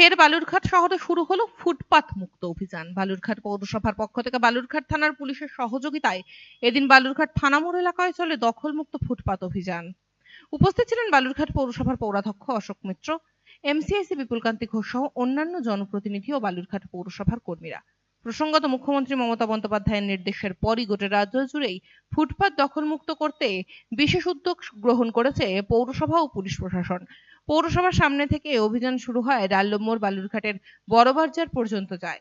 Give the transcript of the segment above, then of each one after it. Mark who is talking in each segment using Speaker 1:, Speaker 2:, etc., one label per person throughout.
Speaker 1: ফের বালুরঘাট শহরে শুরু হলো ফুটপাত মুক্ত অভিযান। বালুরঘাট পৌরসভার পক্ষ থেকে বালুরঘাট থানার পুলিশের সহযোগিতায় এদিন বালুরঘাট থানামোড় এলাকায় চলে দখলমুক্ত ফুটপাত অভিযান। উপস্থিত ছিলেন বালুরঘাট পৌরসভার পৌরাধ্যক্ষ অশোক মিত্র, এমসিআইসি বিপুলকান্তি ঘোষ সহ অন্যান্য জনপ্রতিনিধি ও বালুরঘাট পৌরসভার কর্মীরা। প্রসঙ্গত মুখ্যমন্ত্রী মমতা বন্দ্যোপাধ্যায়ের নির্দেশের পরই গোটা রাজ্য জুড়েই ফুটপাত দখলমুক্ত করতে বিশেষ উদ্যোগ গ্রহণ করেছে পৌরসভা ও পুলিশ প্রশাসন। পৌরসভার সামনে থেকে অভিযান শুরু হয় রাল্লমোড় বালুরঘাটের বড়বাজার পর্যন্ত যায়।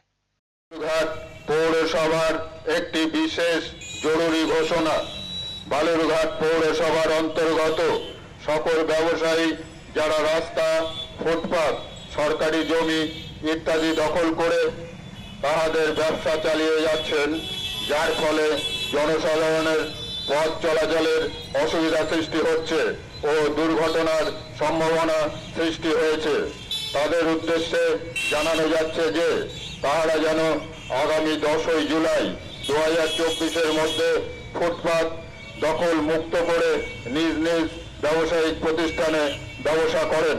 Speaker 2: পৌরসভার একটি বিশেষ জরুরি ঘোষণা। বালুরঘাট পৌরসভার অন্তর্গত সকল ব্যবসায়ী যারা রাস্তা, ফুটপাত, সরকারি জমি ইত্যাদি দখল করে তাহাদের ব্যবসা চালিয়ে যাচ্ছেন, যার ফলে জনসাধারণের পথ চলাচলের অসুবিধা সৃষ্টি হচ্ছে। ও দুর্ঘটনার সম্ভাবনা সৃষ্টি হয়েছে। তাদের উদ্দেশ্যে জানানো যাচ্ছে যে, তাহারা যেন আগামী দশই জুলাই দু হাজার চব্বিশের মধ্যে ফুটপাত দখল মুক্ত করে নিজ নিজ ব্যবসায়িক প্রতিষ্ঠানে ব্যবসা করেন।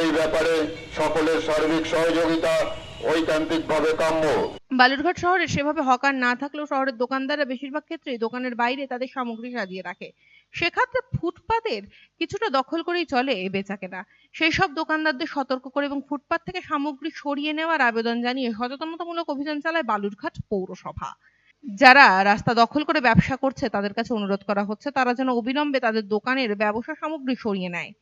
Speaker 2: এই ব্যাপারে সকলের সার্বিক সহযোগিতা ঐকান্তিকভাবে কাম্য।
Speaker 1: বালুরঘাট শহরে সেভাবে হকার না থাকলেও শহরের দোকানদাররা বেশিরভাগ ক্ষেত্রেই দোকানের বাইরে তাদের সামগ্রী সাজিয়ে রাখে। সেক্ষেত্রে ফুটপাতের কিছুটা দখল করেই চলে এই বেচাকেনা। সেই সব দোকানদারদের সতর্ক করে এবং ফুটপাত থেকে সামগ্রী সরিয়ে নেওয়ার আবেদন জানিয়ে সচেতনতামূলক অভিযান চালায় বালুরঘাট পৌরসভা। যারা রাস্তা দখল করে ব্যবসা করছে, তাদের কাছে অনুরোধ করা হচ্ছে, তারা যেন অবিলম্বে তাদের দোকানের ব্যবসা সামগ্রী সরিয়ে নেয়।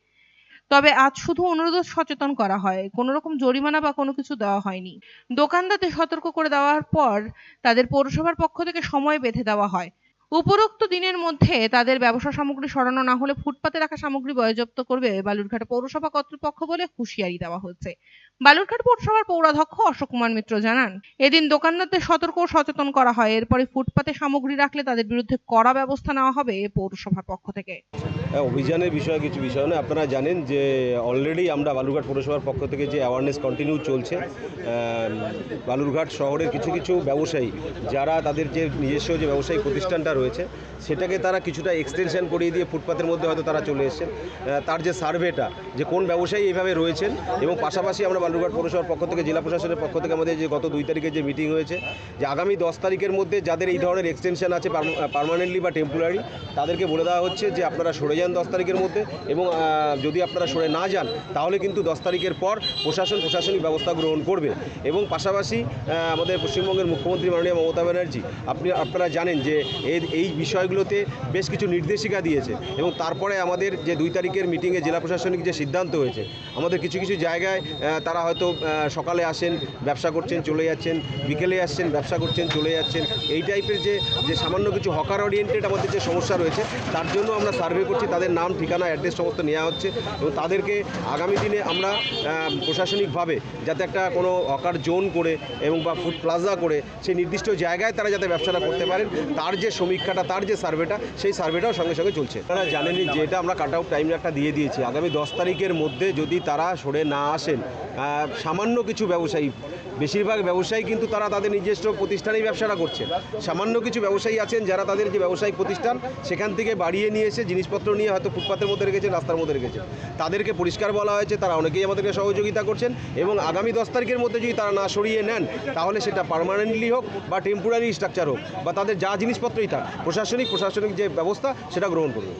Speaker 1: তবে আজ শুধু অনুরোধ সচেতন করা হয়, কোনো রকম জরিমানা বা কোনো কিছু দেওয়া হয়নি। দোকানদারদের সতর্ক করে দেওয়ার পর তাদের পৌরসভার পক্ষ থেকে সময় বেঁধে দেওয়া হয়। উপরোক্ত দিনের মধ্যে তাদের ব্যবসা সামগ্রী সরানো না হলে ফুটপাতে রাখা সামগ্রী বয়জপ্ত করবে বালুরঘাট পৌরসভা কর্তৃপক্ষ বলে হুঁশিয়ারি দেওয়া হচ্ছে বালুরঘাট পৌরসভার পৌরাধ্যক্ষ অশোক কুমার মিত্র জানান এদিন দোকানদারদের সতর্ক ও সচেতন করা হয়। এরপরে ফুটপাতে সামগ্রী রাখলে তাদের বিরুদ্ধে কড়া ব্যবস্থা নেওয়া হবে পৌরসভার পক্ষ থেকে।
Speaker 3: হ্যাঁ, অভিযানের বিষয়ে কিছু বিষয় নয়। আপনারা জানেন যে অলরেডি আমরা বালুরঘাট পৌরসভার পক্ষ থেকে যে অ্যাওয়ারনেস কন্টিনিউ চলছে বালুরঘাট শহরের কিছু কিছু ব্যবসায়ী যারা তাদের যে নিজস্ব যে ব্যবসায়িক প্রতিষ্ঠানটা রয়েছে সেটাকে তারা কিছুটা এক্সটেনশন করিয়ে দিয়ে ফুটপাতের মধ্যে হয়তো তারা চলে এসেছেন। তার যে সার্ভেটা যে কোন ব্যবসায়ী এইভাবে রয়েছেন এবং পাশাপাশি আমরা বালুরঘাট পৌরসভার পক্ষ থেকে জেলা প্রশাসনের পক্ষ থেকে আমাদের যে গত দুই তারিখে যে মিটিং হয়েছে যে আগামী দশ তারিখের মধ্যে যাদের এই ধরনের এক্সটেনশন আছে পার্মানেন্টলি বা টেম্পোরারি তাদেরকে বলে দেওয়া হচ্ছে যে আপনারা সরে যান দশ তারিখের মধ্যে এবং যদি আপনারা সরে না যান তাহলে কিন্তু দশ তারিখের পর প্রশাসন প্রশাসনিক ব্যবস্থা গ্রহণ করবে। এবং পাশাপাশি আমাদের পশ্চিমবঙ্গের মুখ্যমন্ত্রী মাননীয় মমতা ব্যানার্জি আপনি আপনারা জানেন যে এই বিষয়গুলোতে বেশ কিছু নির্দেশিকা দিয়েছে এবং তারপরে আমাদের যে দুই তারিখের মিটিংয়ে জেলা প্রশাসনিক যে সিদ্ধান্ত হয়েছে আমাদের কিছু কিছু জায়গায় আহ, তারা হয়তো সকালে আসেন, ব্যবসা করছেন, চলে যাচ্ছেন, বিকেলে আসছেন, ব্যবসা করছেন, চলে যাচ্ছেন। এই টাইপের যে যে সামান্য কিছু হকার ওরিয়েন্টেড আমাদের যে সমস্যা রয়েছে, তার জন্য আমরা সার্ভে করছি, তাদের নাম, ঠিকানা অ্যাড্রেস সমস্ত নেওয়া হচ্ছে এবং তাদেরকে আগামী দিনে আমরা প্রশাসনিকভাবে যাতে একটা কোনো হকার জোন করে এবং বা ফুড প্লাজা করে সেই নির্দিষ্ট জায়গায় তারা যাতে ব্যবসাটা করতে পারেন, তার যে সমীক্ষাটা, তার যে সার্ভেটা সেই সার্ভেটাও সঙ্গে সঙ্গে চলছে। তারা জানেনই যে এটা আমরা কাট আউট টাইম একটা দিয়ে দিয়েছি। আগামী দশ তারিখের মধ্যে যদি তারা সরে না আসেন সামান্য কিছু ব্যবসায়ী, বেশিরভাগ ব্যবসায়ী কিন্তু তারা তাদের নিজস্ব প্রতিষ্ঠানেই ব্যবসাটা করছে। সামান্য কিছু ব্যবসায়ী আছেন যারা তাদের যে ব্যবসায়িক প্রতিষ্ঠান, সেখান থেকে বাড়িয়ে নিয়ে এসে জিনিসপত্র নিয়ে হয়তো ফুটপাতের মধ্যে রেখেছেন, রাস্তার মধ্যে রেখেছেন। তাদেরকে পরিষ্কার বলা হয়েছে, তারা অনেকেই আমাদেরকে সহযোগিতা করছেন এবং আগামী দশ তারিখের মধ্যে যদি তারা না সরিয়ে নেন, তাহলে সেটা পার্মানেন্টলি হোক বা টেম্পোরারি স্ট্রাকচার হোক বা তাদের যা জিনিসপত্রই থাক প্রশাসনিক প্রশাসনিক যে ব্যবস্থা, সেটা গ্রহণ করবে।